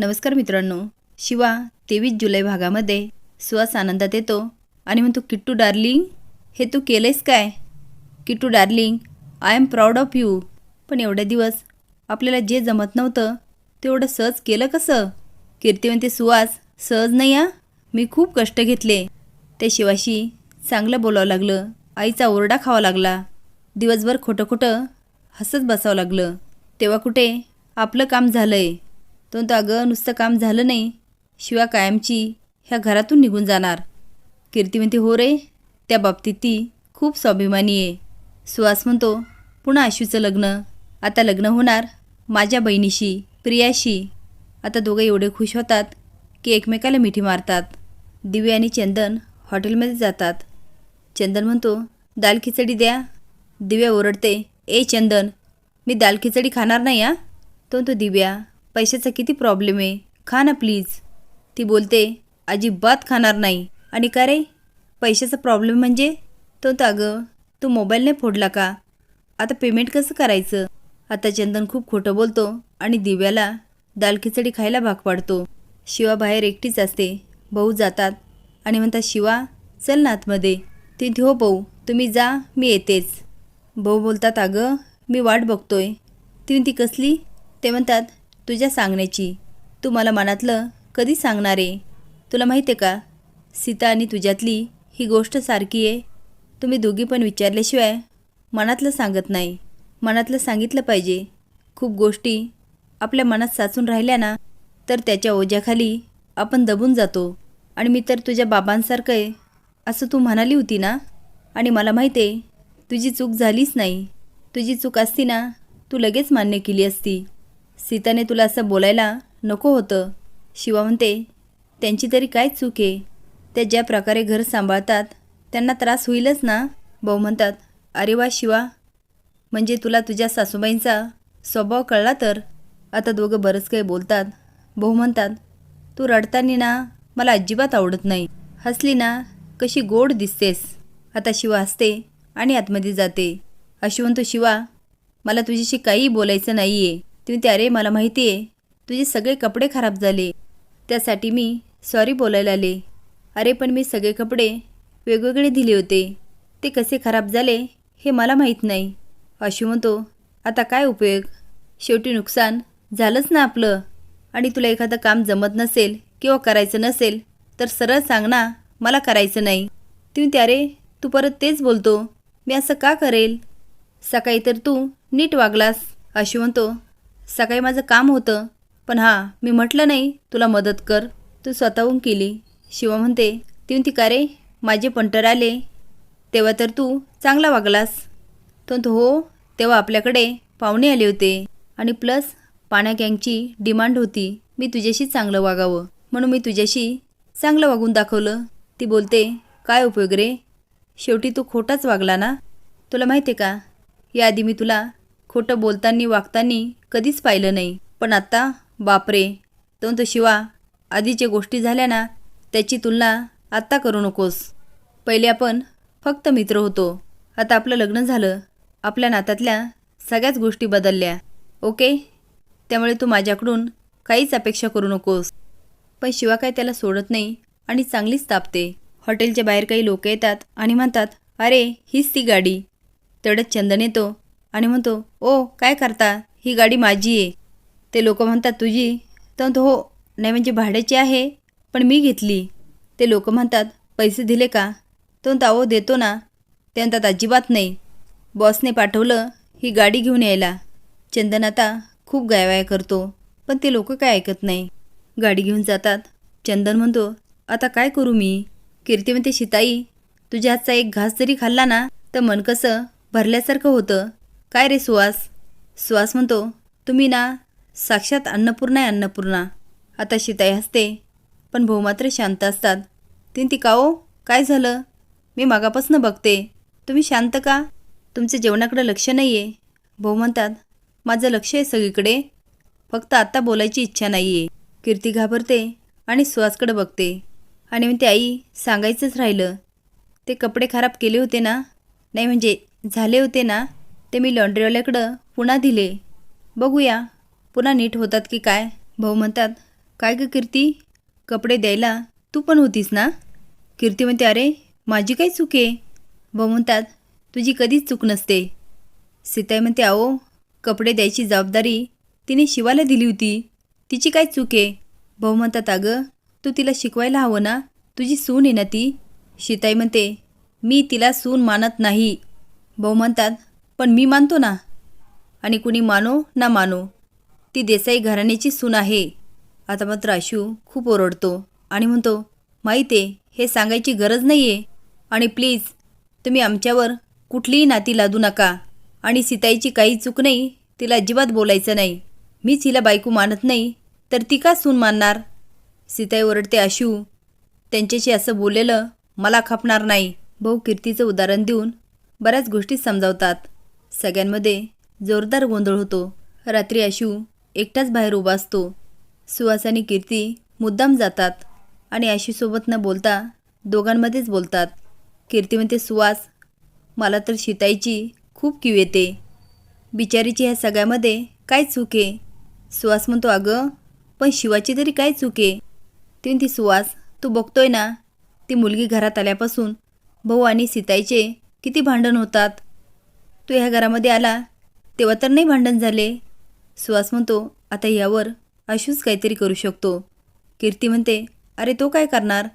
नमस्कार मित्रांनो. शिवा तेवीस जुलै भागामध्ये सुवास आनंदात येतो. आणि म्हणतो किट्टू डार्लिंग हे तू केलंयस काय? Kittu darling I am proud of you. पण एवढे दिवस आपल्याला जे जमत नव्हतं तेवढं सहज केलं कसं? कीर्ती म्हणते सुवास सहज नाही आ? मी खूप कष्ट घेतले. त्या शिवाशी चांगलं बोलावं लागलं. आईचा ओरडा खावा लागला. दिवसभर खोटं खोटं हसत बसावं लागलं. तेव्हा कुठे आपलं काम झालं आहे तो तर अगं नुसतं काम झालं नाही. शिवा कायमची ह्या घरातून निघून जाणार. कीर्ती म्हणते हो रे त्या बाबतीत ती खूप स्वाभिमानी आहे. सुहास म्हणतो पुन्हा आशूचं लग्न. आता लग्न होणार माझ्या बहिणीशी प्रियाशी. आता दोघं एवढे खुश होतात की एकमेकाला मिठी मारतात. दिव्या आणि चंदन हॉटेलमध्ये जातात. चंदन म्हणतो दाल खिचडी द्या. दिव्या ओरडते ए चंदन मी दाल खिचडी खाणार नाही आ तो तो दिव्या पैशाचा किती प्रॉब्लेम आहे? खा ना प्लीज ती बोलते अजिबात खाणार नाही. आणि का रे? पैशाचा प्रॉब्लेम म्हणजे? तो तर अगं तू मोबाईल नाही फोडला का? आता पेमेंट कसं करायचं? आता चंदन खूप खोटं बोलतो आणि दिव्याला दाल खिचडी खायला भाग पाडतो. शिवा बाहेर एकटीच असते. भाऊ जातात आणि म्हणतात शिवा चल ना आतमध्ये. ती म्हणते, हो भाऊ तुम्ही जा मी येतेच. भाऊ बोलतात अगं मी वाट बघतोय. ती कसली? ते म्हणतात तुझ्या सांगण्याची. तू मला मनातलं कधी सांगणार आहे? तुला माहिती आहे का? सीता आणि तुझ्यातली ही गोष्ट सारखी आहे. तुम्ही दोघी पण विचारल्याशिवाय मनातलं सांगत नाही. मनातलं सांगितलं पाहिजे. खूप गोष्टी आपल्या मनात साचून राहिल्या ना तर त्याच्या ओझ्याखाली आपण दबून जातो. आणि मी तर तुझ्या बाबांसारखं आहे असं तू म्हणाली होती ना? आणि मला माहिती आहे तुझी चूक झालीच नाही. तुझी चूक असती ना तू लगेच मान्य केली असती. सीताने तुला असं बोलायला नको होतं. शिवा म्हणते त्यांची तरी काय चूक आहे? त्या ज्या प्रकारे घर सांभाळतात त्यांना त्रास होईलच ना? भाऊ म्हणतात अरे वा शिवा म्हणजे तुला तुझ्या सासूबाईंचा स्वभाव कळला तर? आता दोघं बरंच काही बोलतात. भाऊ म्हणतात तू रडताना ना मला अजिबात आवडत नाही. हसली ना कशी गोड दिसतेस. आता शिवा हसते आणि आतमध्ये जाते. अशी म्हणतो शिवा मला तुझ्याशी काहीही बोलायचं नाही आहे तुम्ही अरे मला माहिती आहे. तुझे सगळे कपडे खराब झाले. त्यासाठी मी सॉरी बोलायला आले. अरे पण मी सगळे कपडे वेगवेगळे दिले होते. ते कसे खराब झाले हे मला माहीत नाही. अशी म्हणतो आता काय उपयोग? शेवटी नुकसान झालंच ना आपलं. आणि तुला एखादं काम जमत नसेल किंवा करायचं नसेल तर सरळ सांग ना मला करायचं नाही. ती अरे तू परत तेच बोलतो. मी असं का करेल? सकाळी तर तू नीट वागलास. अशी म्हणतो सकाळी माझं काम होतं. पण हां मी म्हटलं नाही तुला मदत कर. तू स्वतःहून केली. शिवा म्हणते ती म्हणती का रे? माझे पंटर आले. तेव्हा तर तू चांगला वागलास. तो म्हणतो हो तेव्हा आपल्याकडे पाहुणे आले होते. आणि प्लस पाण्या गँगची डिमांड होती मी तुझ्याशी चांगलं वागावं. म्हणून मी तुझ्याशी चांगलं वागून दाखवलं. ती बोलते काय उपयोग रे? शेवटी तू खोटाच वागला ना? तुला माहिती आहे का? याआधी मी तुला खोटं बोलताना वागताना कधीच पाहिलं नाही. पण आत्ता बापरे! तो शिवा आधीच्या गोष्टी झाल्या ना त्याची तुलना आत्ता करू नकोस. पहिले आपण फक्त मित्र होतो. आता आपलं लग्न झालं. आपल्या नात्यातल्या सगळ्याच गोष्टी बदलल्या. ओके? त्यामुळे तू माझ्याकडून काहीच अपेक्षा करू नकोस. पण शिवा काय त्याला सोडत नाही आणि चांगलीच तापते. हॉटेलच्या बाहेर काही लोक येतात आणि म्हणतात अरे हीच ती गाडी. तेवढ्यात चंदन येतो. आणि म्हणतो ओ काय करता? ही गाडी माझी आहे. ते लोक म्हणतात तुझी? तर म्हणतो हो नाही म्हणजे भाड्याची आहे पण मी घेतली. ते लोक म्हणतात पैसे दिले का? तो म्हणतो अहो देतो ना. ते म्हणतात अजिबात नाही. बॉसने पाठवलं ही गाडी घेऊन यायला. चंदन आता खूप गायवाय करतो पण ते लोक काय ऐकत नाही. गाडी घेऊन जातात. चंदन म्हणतो आता काय करू मी? कीर्ती म्हणते शिताई तुझ्या हातचा एक घास जरी खाल्ला ना तर मन कसं? भरल्यासारखं होतं. काय रे सुहास? सुहास म्हणतो तुम्ही ना साक्षात अन्नपूर्णा आहे अन्नपूर्णा. आता शिताई हसते पण भाऊ मात्र शांत असतात. तीन ती का ओ काय झालं? मी मागापासून बघते. तुम्ही शांत का? तुमचं जेवणाकडे लक्ष नाही आहे भाऊ म्हणतात माझं लक्ष आहे सगळीकडे. फक्त आत्ता बोलायची इच्छा नाही आहे कीर्ती घाबरते आणि सुहासकडे बघते. आणि म्हणते आई सांगायचंच राहिलं. ते कपडे खराब केले होते ना? नाही म्हणजे झाले होते ना? ते मी लॉन्ड्रीवाल्याकडं पुन्हा दिले. बघूया पुन्हा नीट होतात की काय? भाऊ म्हणतात काय ग कीर्ती? कपडे द्यायला तू पण होतीस ना? कीर्ती म्हणते अरे माझी काय चूक आहे? भाऊ म्हणतात तुझी कधीच चूक नसते. सीताई म्हणते अहो कपडे द्यायची जबाबदारी तिने शिवाला दिली होती. तिची काय चूक आहे? भाऊ म्हणतात अगं तू तिला शिकवायला हवं ना? तुझी सून आहे ना ती? सीताई म्हणते मी तिला सून मानत नाही. भाऊ म्हणतात पण मी मानतो ना. आणि कुणी मानो ना मानो ती देसाई घराण्याची सून आहे. आता मात्र आशू खूप ओरडतो आणि म्हणतो माहीत आहे हे सांगायची गरज नाही आहे आणि प्लीज तुम्ही आमच्यावर कुठलीही नाती लादू नका. आणि सीताईची काही चूक नाही तिला अजिबात बोलायचं नाही. मीच हिला बायको मानत नाही तर ती का सून मानणार? सीताई ओरडते आशू त्यांच्याशी असं बोललेलं मला खपणार नाही. भाऊ कीर्तीचं उदाहरण देऊन बऱ्याच गोष्टी समजावतात. सगळ्यांमध्ये जोरदार गोंधळ होतो. रात्री आशू एकटाच बाहेर उभा असतो. सुहास आणि कीर्ती मुद्दाम जातात आणि आशूसोबत न बोलता दोघांमध्येच बोलतात. कीर्ती म्हणते सुहास मला तर शिताईची खूप किव येते. बिचारीची ह्या सगळ्यामध्ये काय चूक आहे? सुहास म्हणतो अगं पण शिवाची तरी काय चूक आहे? ती म्हणते सुहास तू बघतोय ना ती मुलगी घरात आल्यापासून भाऊ आणि सीताईचे किती भांडण होतात. तू ह्या घरामध्ये आला. तेव्हा तर नाही भांडण झाले. सुहास म्हणतो आता यावर आशूच काहीतरी करू शकतो. कीर्ती म्हणते अरे तो काय करणार?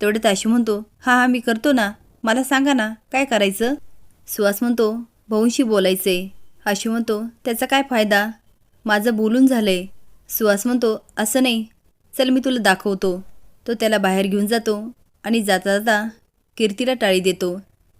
तेवढ्यात आशू म्हणतो हां हां मी करतो ना. मला सांगा ना काय करायचं? सुहास म्हणतो भाऊंशी बोलायचे आशू म्हणतो त्याचा काय फायदा? माझं बोलून झालंय. सुहास म्हणतो असं नाही. चल मी तुला दाखवतो. तो त्याला बाहेर घेऊन जातो आणि जाता जाता कीर्तीला टाळी देतो.